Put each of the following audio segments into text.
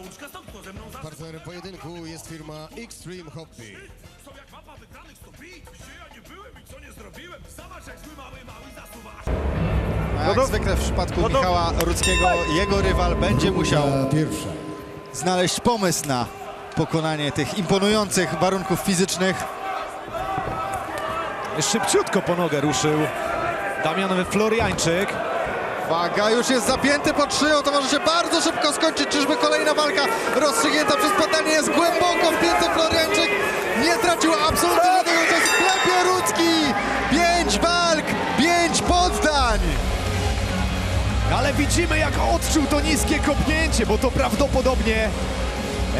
nauczka, stąd kto ze mną za... Partnerem pojedynku jest firma Extreme Hobby. Są jak mapa wygranych 100 bit. Gdzie ja nie byłem i co nie zrobiłem. Zobacz jak zły mały, mały zasuwasz. A jak zwykle w przypadku Michała Rudzkiego, jego rywal będzie musiał pierwsza. znaleźć pomysł na pokonanie tych imponujących warunków fizycznych. Szybciutko po nogę ruszył Damian Floriańczyk. Uwaga, już jest zapięty pod szyją, to może się bardzo szybko skończyć. Czyżby kolejna walka rozstrzygnięta przez podanie jest głęboko wpięty Floriańczyk. Nie tracił absolutnie żadnego czasu. Klepie Rudzki! Pięć walk, pięć poddań! Ale widzimy jak odczuł to niskie kopnięcie, bo to prawdopodobnie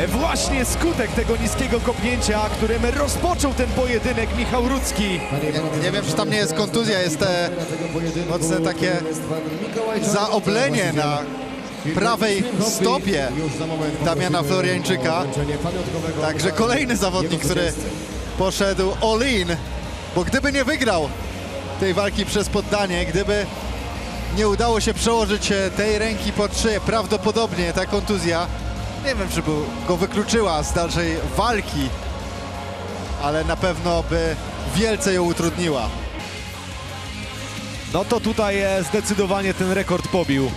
właśnie skutek tego niskiego kopnięcia, którym rozpoczął ten pojedynek Michał Rudzki. Nie, nie wiem, czy tam nie jest kontuzja, jest e, mocne takie zaoblenie na prawej stopie Damiana Floriańczyka. Także kolejny zawodnik, który poszedł all-in, bo gdyby nie wygrał tej walki przez poddanie, gdyby nie udało się przełożyć e, tej ręki pod szyję, prawdopodobnie ta kontuzja, nie wiem, czy by go wykluczyła z dalszej walki, ale na pewno by wielce ją utrudniła. No to tutaj zdecydowanie ten rekord pobił.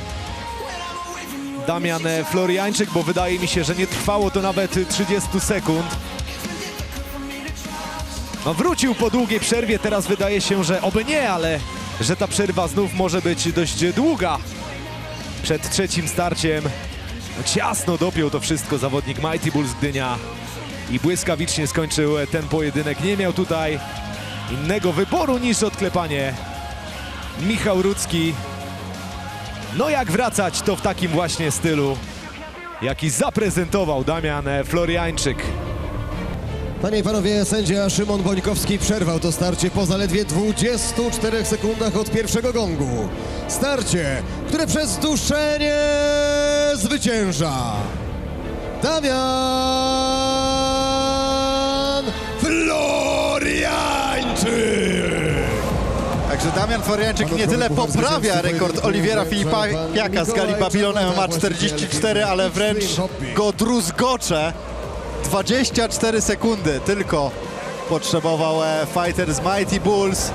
Damian Floriańczyk, bo wydaje mi się, że nie trwało to nawet 30 sekund. No wrócił po długiej przerwie, teraz wydaje się, że oby nie, ale że ta przerwa znów może być dość długa. Przed trzecim starciem ciasno dopiął to wszystko zawodnik Mighty Bulls Gdynia i błyskawicznie skończył ten pojedynek. Nie miał tutaj innego wyboru niż odklepanie Michał Rudzki. No jak wracać, to w takim właśnie stylu, jaki zaprezentował Damian Floriańczyk. Panie i panowie, sędzia Szymon Bońkowski przerwał to starcie po zaledwie 24 sekundach od pierwszego gongu. Starcie, które przez duszenie zwycięża Damian Floriańczyk! Także Damian Floriańczyk nie tyle poprawia rekord Oliwiera Filipa Piaka z Gali Babylon MMA 44, ale wręcz go druzgocze. 24 sekundy tylko potrzebował e, fighter z Mighty Bulls.